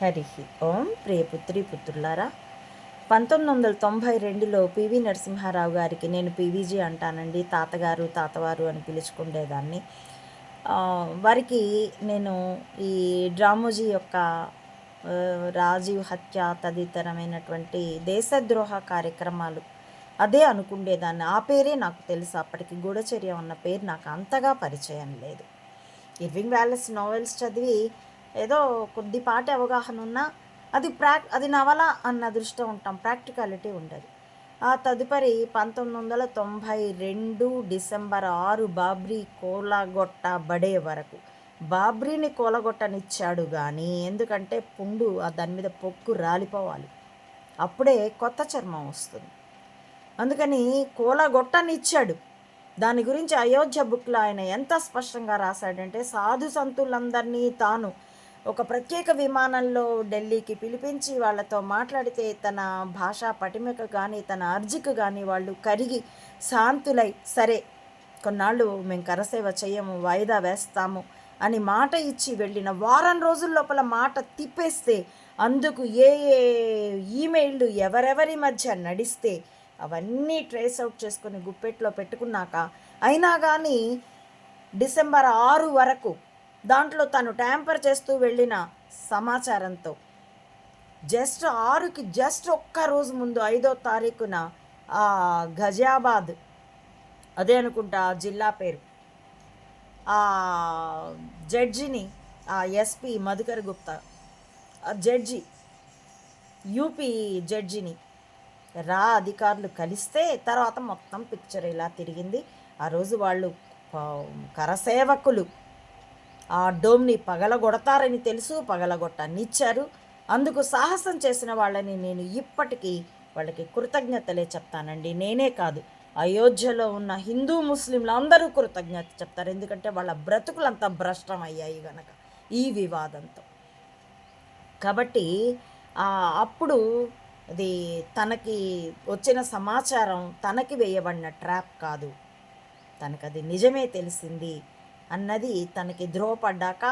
హరి ఓం ప్రియపుత్రి పుత్రులారా పంతొమ్మిది వందల తొంభై రెండులో పివి నరసింహారావు గారికి నేను పీవీజీ అంటానండి తాతగారు తాతవారు అని పిలుచుకుండేదాన్ని. వారికి నేను ఈ డ్రామోజీ యొక్క రాజీవ్ హత్య తదితరమైనటువంటి దేశద్రోహ కార్యక్రమాలు అదే అనుకుండేదాన్ని. ఆ పేరే నాకు తెలుసు అప్పటికి గూఢచర్య ఉన్న పేరు నాకు అంతగా పరిచయం లేదు. ఇర్వింగ్ వ్యాలెస్ నావెల్స్ చదివి ఏదో కొద్దిపాటి అవగాహన ఉన్నా అది ప్రా అది నవల అన్న దృష్టి ఉంటాం. ప్రాక్టికాలిటీ ఉండదు. ఆ తదుపరి పంతొమ్మిది వందల తొంభై రెండు డిసెంబర్ ఆరు బాబ్రీ కోలగొట్ట బడే వరకు. బాబ్రీని కోలగొట్టనిచ్చాడు కానీ ఎందుకంటే పుండు ఆ దాని మీద పొక్కు రాలిపోవాలి. అప్పుడే కొత్త చర్మం వస్తుంది. అందుకని కోలగొట్టనిచ్చాడు. దాని గురించి అయోధ్య బుక్లో ఆయన ఎంత స్పష్టంగా రాశాడంటే సాధు సంతులందరినీ తాను ఒక ప్రత్యేక విమానంలో ఢిల్లీకి పిలిపించి వాళ్ళతో మాట్లాడితే తన భాషా పటిమకు కానీ తన అర్జికు కానీ వాళ్ళు కరిగి శాంతులై సరే కొన్నాళ్ళు మేము కరసేవ చేయము వాయిదా వేస్తాము అని మాట ఇచ్చి వెళ్ళిన వారం రోజుల లోపల మాట తిప్పేస్తే అందుకు ఏ ఏ ఈమెయిల్లు ఎవరెవరి మధ్య నడిస్తే అవన్నీ ట్రేస్ అవుట్ చేసుకొని గుప్పెట్లో పెట్టుకున్నాక అయినా కానీ డిసెంబర్ ఆరు వరకు దాంట్లో తను ట్యాంపర్ చేస్తూ వెళ్ళిన సమాచారంతో. జస్ట్ ఆరుకి జస్ట్ ఒక్క రోజు ముందు ఐదో తారీఖున ఆ గజియాబాద్ అదే అనుకుంటా ఆ జిల్లా పేరు ఆ జడ్జిని ఆ ఎస్పి మధుకర్ గుప్తా ఆ జడ్జి యూపీ జడ్జిని రా అధికారులు కలిస్తే తర్వాత మొత్తం పిక్చర్ ఇలా తిరిగింది. ఆ రోజు వాళ్ళు కరసేవకులు ఆ డోమ్ని పగలగొడతారని తెలుసు పగలగొట్టనిచ్చారు. అందుకు సాహసం చేసిన వాళ్ళని నేను ఇప్పటికీ వాళ్ళకి కృతజ్ఞతలే చెప్తానండి. నేనే కాదు అయోధ్యలో ఉన్న హిందూ ముస్లింలు అందరూ కృతజ్ఞత చెప్తారు. ఎందుకంటే వాళ్ళ బ్రతుకులంతా భ్రష్టం అయ్యాయి గనక ఈ వివాదంతో. కాబట్టి అప్పుడు అది తనకి వచ్చిన సమాచారం తనకి వేయబడిన ట్రాప్ కాదు. తనకు అది నిజమే తెలిసింది. అన్నది తనకి ధ్రువపడ్డాక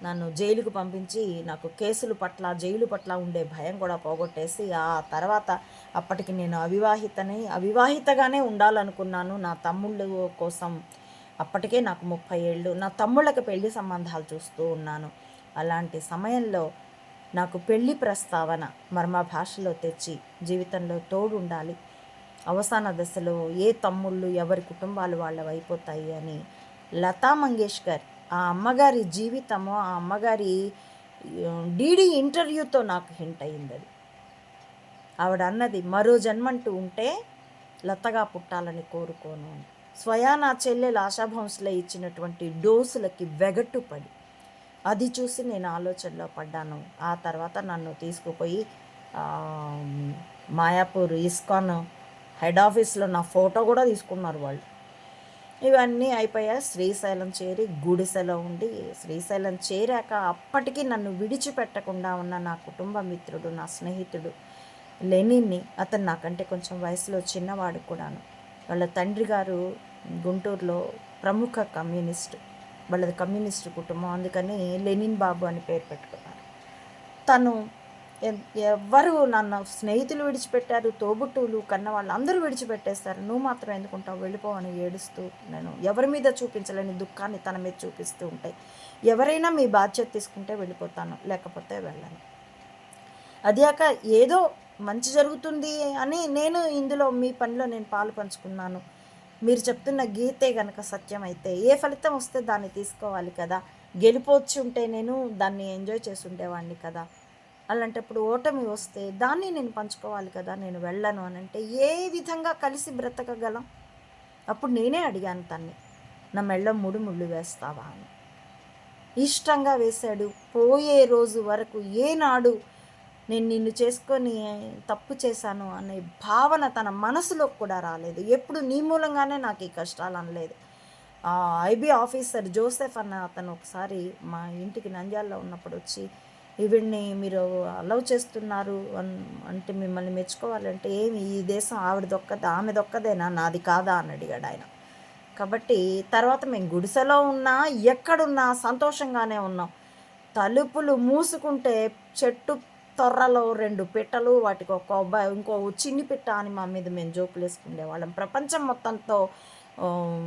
నన్ను జైలుకు పంపించి నాకు కేసులు పట్ల జైలు పట్ల ఉండే భయం కూడా పోగొట్టేసి ఆ తర్వాత అప్పటికి నేను అవివాహితని అవివాహితగానే ఉండాలనుకున్నాను. నా తమ్ముళ్ళు కోసం అప్పటికే నాకు ముప్పై ఏళ్ళు. నా తమ్ముళ్ళకి పెళ్ళి సంబంధాలు చూస్తూ ఉన్నాను. అలాంటి సమయంలో నాకు పెళ్ళి ప్రస్తావన మర్మ భాషలో తెచ్చి జీవితంలో తోడు ఉండాలి అవసాన దశలో ఏ తమ్ముళ్ళు ఎవరి కుటుంబాలు వాళ్ళవైపోతాయి అని లతా మంగేష్కర్ ఆ అమ్మగారి జీవితము ఆ అమ్మగారి డీడీ ఇంటర్వ్యూతో నాకు హింట్ అయింది అది ఆవిడ అన్నది మరో జన్మంటూ ఉంటే లతగా పుట్టాలని కోరుకోను స్వయా నా చెల్లెలు ఆశాభంసులో ఇచ్చినటువంటి డోసులకి వెగట్టు పడి అది చూసి నేను ఆలోచనలో పడ్డాను. ఆ తర్వాత నన్ను తీసుకుపోయి మాయాపూర్ ఇస్కాన్ హెడ్ ఆఫీస్లో నా ఫోటో కూడా తీసుకున్నారు వాళ్ళు. ఇవన్నీ అయిపోయా. శ్రీశైలం చేరి గుడిసెలో ఉండి శ్రీశైలం చేరాక అప్పటికీ నన్ను విడిచిపెట్టకుండా ఉన్న నా కుటుంబ మిత్రుడు నా స్నేహితుడు లెనిన్ని. అతను నాకంటే కొంచెం వయసులో చిన్నవాడు కూడాను. వాళ్ళ తండ్రి గారు గుంటూరులో ప్రముఖ కమ్యూనిస్ట్ వాళ్ళది కమ్యూనిస్ట్ కుటుంబం. అందుకని లెనిన్ బాబు అని పేరు పెట్టుకున్నారు. తను ఎవ్వరు నన్ను స్నేహితులు విడిచిపెట్టారు తోబుట్టువులు కన్న వాళ్ళు అందరూ విడిచిపెట్టేస్తారు. నువ్వు మాత్రం ఎందుకుంటావు? వెళ్ళిపోవని ఏడుస్తూ నేను ఎవరి మీద చూపించలేని దుఃఖాన్ని తన మీద చూపిస్తూ ఉంటాయి. ఎవరైనా మీ బాధ్యత తీసుకుంటే వెళ్ళిపోతాను లేకపోతే వెళ్ళను. అదియాక ఏదో మంచి జరుగుతుంది అని నేను ఇందులో మీ పనిలో నేను పాలు పంచుకున్నాను. మీరు చెప్తున్న గీతే గనక సత్యం అయితే ఏ ఫలితం వస్తే దాన్ని తీసుకోవాలి కదా? గెలిపోవచ్చు ఉంటే నేను దాన్ని ఎంజాయ్ చేసి ఉండేవాడిని కదా? అలాంటప్పుడు ఓటమి వస్తే దాన్ని నేను పంచుకోవాలి కదా నేను వెళ్ళను అని అంటే ఏ విధంగా కలిసి బ్రతకగలం? అప్పుడు నేనే అడిగాను తన్ని నా మెళ్ళ ముడి ముళ్ళు వేస్తావా అని. ఇష్టంగా వేశాడు. పోయే రోజు వరకు ఏనాడు నేను నిన్ను చేసుకొని తప్పు చేశాను అనే భావన తన మనసులో కూడా రాలేదు. ఎప్పుడు నీ మూలంగానే నాకు ఈ కష్టాలు అనలేదు. ఐబీ ఆఫీసర్ జోసెఫ్ అన్న అతను ఒకసారి మా ఇంటికి నంద్యాలలో ఉన్నప్పుడు వచ్చి ఈవిడ్ని మీరు అలవ్ చేస్తున్నారు అంటే మిమ్మల్ని మెచ్చుకోవాలంటే ఏమి ఈ దేశం ఆవిడదొక్కదే ఆమెదొక్కదేనా? నాది కాదా? అని అడిగాడు ఆయన. కాబట్టి తర్వాత మేము గుడిసెలో ఉన్నా ఎక్కడున్నా సంతోషంగానే ఉన్నాం. తలుపులు మూసుకుంటే చెట్టు తొర్రలో రెండు పిట్టలు వాటికి ఒక అబ్బాయి ఇంకో చిన్ని పిట్ట అని మా మీద మేము జోకులు వేసుకునేవాళ్ళం ప్రపంచం మొత్తంతో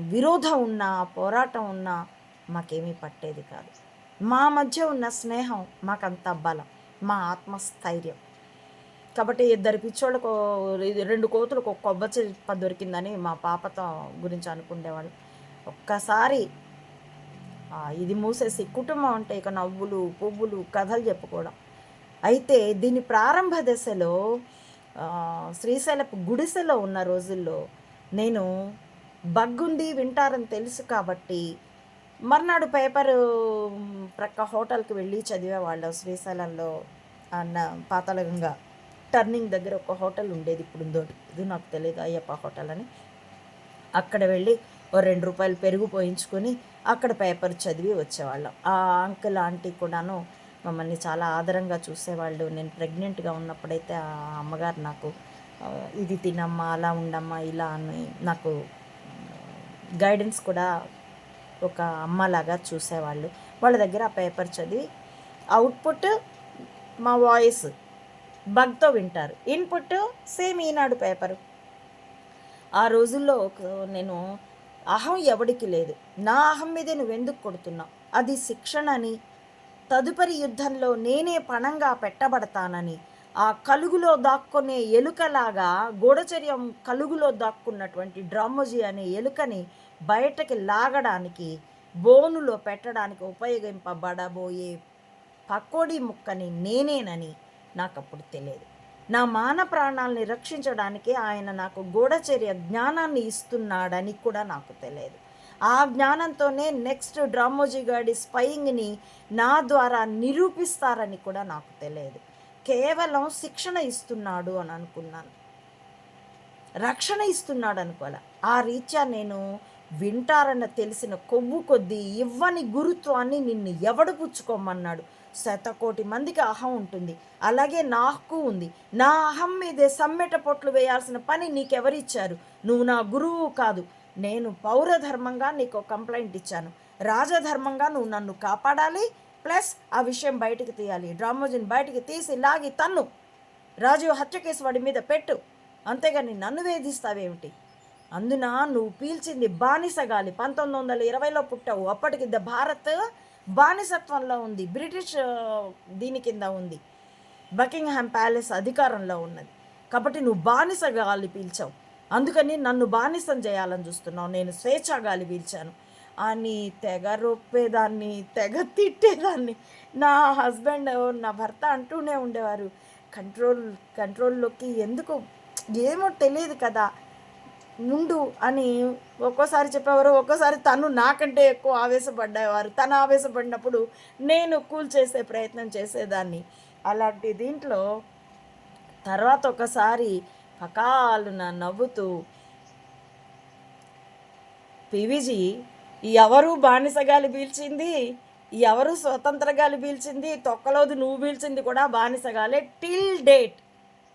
విరోధం ఉన్న పోరాటం ఉన్న మాకేమీ పట్టేది కాదు. మా మధ్య ఉన్న స్నేహం మాకంత బలం మా ఆత్మస్థైర్యం. కాబట్టి ఇద్దరు పిచ్చోళ్ళకు రెండు కోతులకు ఒక కొబ్బరి చిప్ప దొరికిందని మా పాపతో గురించి అనుకునేవాళ్ళు ఒక్కసారి ఇది మూసేసి కుటుంబం అంటే ఇక నవ్వులు పువ్వులు కథలు చెప్పుకోవడం. అయితే దీని ప్రారంభ దశలో శ్రీశైలపు గుడిసెలో ఉన్న రోజుల్లో నేను బగ్గుండి వింటారని తెలుసు కాబట్టి మర్నాడు పేపరు ప్రక్క హోటల్కి వెళ్ళి చదివేవాళ్ళం శ్రీశైలంలో అన్న పాతాళగంగా టర్నింగ్ దగ్గర ఒక హోటల్ ఉండేది ఇప్పుడు ఉందో ఇది నాకు తెలియదు అయ్యప్ప హోటల్ అని. అక్కడ వెళ్ళి ఓ రెండు రూపాయలు పెరుగు పోయించుకొని అక్కడ పేపర్ చదివి వచ్చేవాళ్ళం. ఆ అంకుల్ ఆంటీ కూడాను మమ్మల్ని చాలా ఆదరంగా చూసేవాళ్ళు. నేను ప్రెగ్నెంట్గా ఉన్నప్పుడైతే ఆ అమ్మగారు నాకు ఇది తినమ్మా అలా ఉండమ్మా ఇలా అని నాకు గైడెన్స్ కూడా ఒక అమ్మలాగా చూసేవాళ్ళు. వాళ్ళ దగ్గర ఆ పేపర్ చదివి అవుట్పుట్ మా వాయిస్ బగ్తో వింటారు. Input same Eenadu paper. ఆ రోజుల్లో నేను అహం ఎవడికి లేదు. నా అహం మీదే నువ్వెందుకు కొడుతున్నావు? అది శిక్షణ అని తదుపరి యుద్ధంలో నేనే పణంగా పెట్టబడతానని ఆ కలుగులో దాక్కునే ఎలుకలాగా గూఢచర్యం కలుగులో దాక్కున్నటువంటి డ్రామోజీ అనే ఎలుకని బయటకి లాగడానికి బోనులో పెట్టడానికి ఉపయోగింపబడబోయే పకోడీ ముక్కని నేనేనని నాకు అప్పుడు తెలియదు. నా మాన ప్రాణాలని రక్షించడానికి ఆయన నాకు గూఢచర్య జ్ఞానాన్ని ఇస్తున్నాడని కూడా నాకు తెలియదు. ఆ జ్ఞానంతోనే నెక్స్ట్ డ్రామోజీ గాడి స్పయింగ్ని నా ద్వారా నిరూపిస్తారని కూడా నాకు తెలియదు. కేవలం శిక్షణ ఇస్తున్నాడు అని అనుకున్నాను. రక్షణ ఇస్తున్నాడు అనుకోవాలి ఆ రీత్యా నేను వింటారన్న తెలిసిన కొవ్వు కొద్దీ ఇవ్వని గురుత్వాన్ని నిన్ను ఎవడు పుచ్చుకోమన్నాడు. శతకోటి మందికి అహం ఉంటుంది. అలాగే నాకు ఉంది. నా అహం మీదే సమ్మెట పొట్లు వేయాల్సిన పని నీకెవరిచ్చారు? నువ్వు నా గురువు కాదు. నేను పౌరధర్మంగా నీకు కంప్లైంట్ ఇచ్చాను. రాజధర్మంగా నువ్వు నన్ను కాపాడాలి. ప్లస్ ఆ విషయం బయటికి తీయాలి. డ్రామోజిన్ బయటికి తీసి లాగి తన్ను. రాజీవ్ హత్య కేసు వాడి మీద పెట్టు. అంతేగాని నన్ను వేధిస్తావేమిటి? అందున నువ్వు పీల్చింది బానిస గాలి. పంతొమ్మిది వందల ఇరవైలో పుట్టావు. అప్పటికి ద భారత్ బానిసత్వంలో ఉంది. బ్రిటిష్ దీని కింద ఉంది. బకింగ్హామ్ ప్యాలెస్ అధికారంలో ఉన్నది. కాబట్టి నువ్వు బానిస గాలి పీల్చావు. అందుకని నన్ను బానిసం చేయాలని చూస్తున్నావు. నేను స్వేచ్ఛ గాలి పీల్చాను. అని తెగ రొప్పేదాన్ని తెగ తిట్టేదాన్ని. నా హస్బెండ్ నా భర్త అంటూనే ఉండేవారు. కంట్రోల్ కంట్రోల్లోకి ఎందుకు ఏమో తెలియదు కదా. ముందు అని ఒక్కోసారి చెప్పేవారు ఒక్కోసారి తను నాకంటే ఎక్కువ ఆవేశపడ్డేవారు. తను ఆవేశపడినప్పుడు నేను కూల్ చేసే ప్రయత్నం చేసేదాన్ని. అలాంటి దీంట్లో తర్వాత ఒకసారి పకాలున నవ్వుతూ పివిజీ ఎవరు బానిసగాలి పీల్చింది? ఎవరు స్వతంత్ర గాలి పీల్చింది? తొక్కలోది నువ్వు పీల్చింది కూడా బానిసగాలే టిల్ డేట్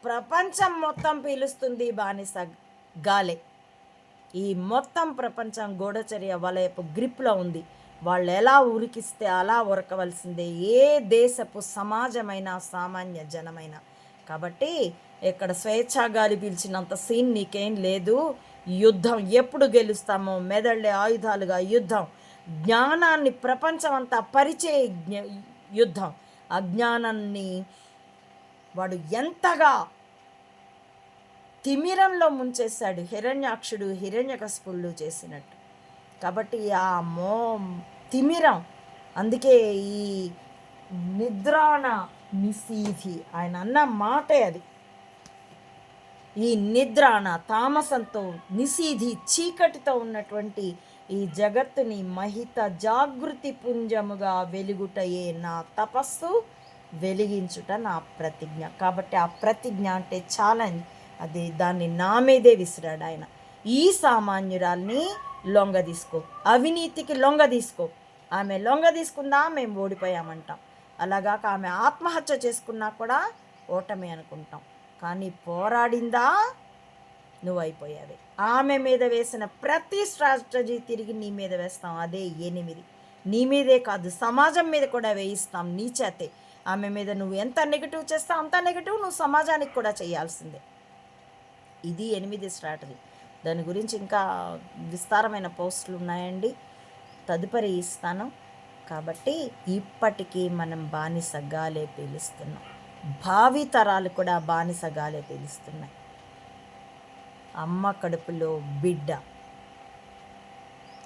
ప్రపంచం మొత్తం పీలుస్తుంది బానిస గాలే. ఈ మొత్తం ప్రపంచం గూఢచర్య వలయపు గ్రిప్లో ఉంది. వాళ్ళు ఎలా ఉరికిస్తే అలా ఉరకవలసిందే. ఏ దేశపు సమాజమైన సామాన్య జనమైన. కాబట్టి ఇక్కడ స్వేచ్ఛా గాలి పీల్చినంత సీన్ నీకేం లేదు. యుద్ధం ఎప్పుడు గెలుస్తామో మెదళ్ళే ఆయుధాలుగా యుద్ధం. జ్ఞానాన్ని ప్రపంచమంతా పరిచయ యుద్ధం. అజ్ఞానాన్ని వాడు ఎంతగా తిమిరంలో ముంచేశాడు హిరణ్యాక్షుడు హిరణ్యకశిపుళ్ళు చేసినట్టు. కాబట్టి ఆ మో తిమిరం. అందుకే ఈ నిద్రాణ నిసీధి ఆయన అన్న మాటే అది. ఈ నిద్రాణ తామసంతో నిసీధి చీకటితో ఉన్నటువంటి ఈ జగత్తుని మహిత జాగృతి పుంజముగా వెలుగుటయే నా తపస్సు వెలిగించుట నా ప్రతిజ్ఞ. కాబట్టి ఆ ప్రతిజ్ఞ అంటే ఛాలెంజ్ అది దాన్ని నా మీదే విసిరాడు ఆయన. ఈ సామాన్యురాల్ని లొంగ తీసుకో. అవినీతికి లొంగ తీసుకో. ఆమె లొంగ తీసుకుందా మేము ఓడిపోయామంటాం. అలాగాక ఆమె ఆత్మహత్య చేసుకున్నా కూడా ఓటమి అనుకుంటాం. కానీ పోరాడిందా నువ్వు అయిపోయావే ఆమె మీద వేసిన ప్రతి స్ట్రాటజీ తిరిగి నీ మీద వేస్తాం. అదే ఎనిమిది. నీ మీదే కాదు సమాజం మీద కూడా వేయిస్తాం నీ చేతే. ఆమె మీద నువ్వు ఎంత నెగిటివ్ చేస్తావు అంత నెగిటివ్ నువ్వు సమాజానికి కూడా చేయాల్సిందే. ఇది ఎనిమిది స్ట్రాటజీ. దాని గురించి ఇంకా విస్తారమైన పోస్టులు ఉన్నాయండి. తదుపరి ఇస్తాను. కాబట్టి ఇప్పటికీ మనం బానిసగాలే పీలుస్తున్నాం. భావి తరాలు కూడా బానిసగాలే పీలుస్తున్నాయి. అమ్మ కడుపులో బిడ్డ.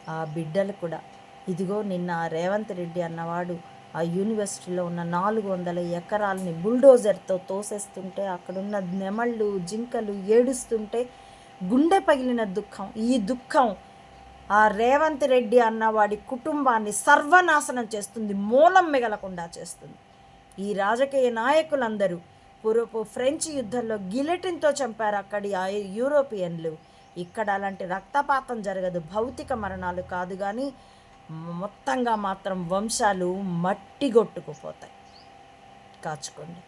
ఆ బిడ్డలు కూడా. ఇదిగో నిన్న రేవంత్ రెడ్డి అన్నవాడు ఆ యూనివర్సిటీలో ఉన్న నాలుగు వందల ఎకరాలని బుల్డోజర్తో తోసేస్తుంటే అక్కడున్న నెమళ్ళు జింకలు ఏడుస్తుంటే గుండె పగిలిన దుఃఖం. ఈ దుఃఖం ఆ రేవంత్ రెడ్డి అన్నవాడి కుటుంబాన్ని సర్వనాశనం చేస్తుంది మూలం మిగలకుండా చేస్తుంది. ఈ రాజకీయ నాయకులందరూ పూర్వపు ఫ్రెంచ్ యుద్ధంలో గిలెటిన్తో చంపారు అక్కడి ఆ యూరోపియన్లు. ఇక్కడ అలాంటి రక్తపాతం జరగదు భౌతిక మరణాలు కాదు కానీ మొత్తంగా మాత్రం వంశాలు మట్టి కొట్టుకుపోతాయి కాచుకోండి.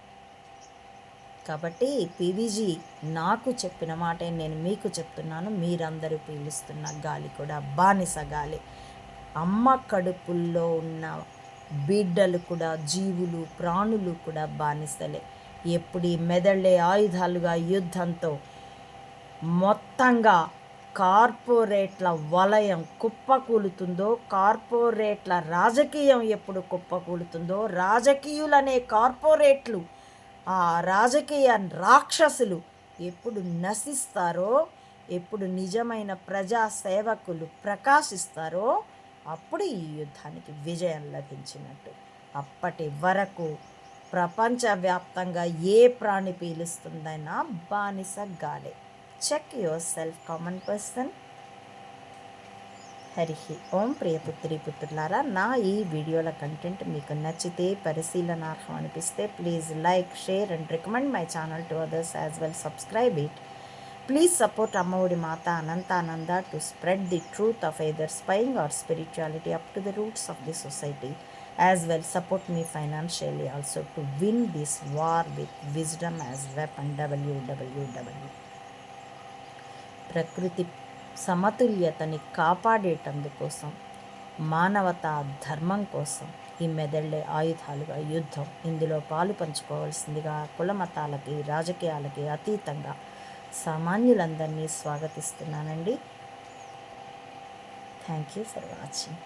కాబట్టి పీవీజీ నాకు చెప్పిన మాటే నేను మీకు చెప్తున్నాను. మీరందరూ పీలుస్తున్న గాలి కూడా బానిస గాలి. అమ్మ కడుపుల్లో ఉన్న బిడ్డలు కూడా జీవులు ప్రాణులు కూడా బానిసలే. ఎప్పుడు మెదళ్ళే ఆయుధాలుగా యుద్ధంతో మొత్తంగా కార్పొరేట్ల వలయం కుప్పకూలుతుందో కార్పొరేట్ల రాజకీయం ఎప్పుడు కుప్పకూలుతుందో రాజకీయులనే కార్పొరేట్లు ఆ రాజకీయ రాక్షసులు ఎప్పుడు నశిస్తారో ఎప్పుడు నిజమైన ప్రజా సేవకులు ప్రకాశిస్తారో అప్పుడు ఈ యుద్ధానికి విజయం లభించినట్టు. అప్పటి వరకు ప్రపంచవ్యాప్తంగా ఏ ప్రాణి పీలుస్తుందైనా బానిస గాలే. Check yourself common person Hari Om ప్రియపుత్రి పుత్రులారా నా ఈ వీడియోల కంటెంట్ మీకు నచ్చితే పరిశీలనార్హం అనిపిస్తే please like share and recommend my channel to others as well subscribe it please support Ammaodi Mata Anantananda to spread the truth of either spying or spirituality up to the roots of the society as well support me financially also to win this war with wisdom as weapon W W W ప్రకృతి సమతుల్యతని కాపాడేటందుకోసం మానవతా ధర్మం కోసం ఈ మెదళ్ళే ఆయుధాలుగా యుద్ధం. ఇందులో పాలు పంచుకోవాల్సిందిగా కులమతాలకి రాజకీయాలకి అతీతంగా సామాన్యులందరినీ స్వాగతిస్తున్నానండి. Thank you for watching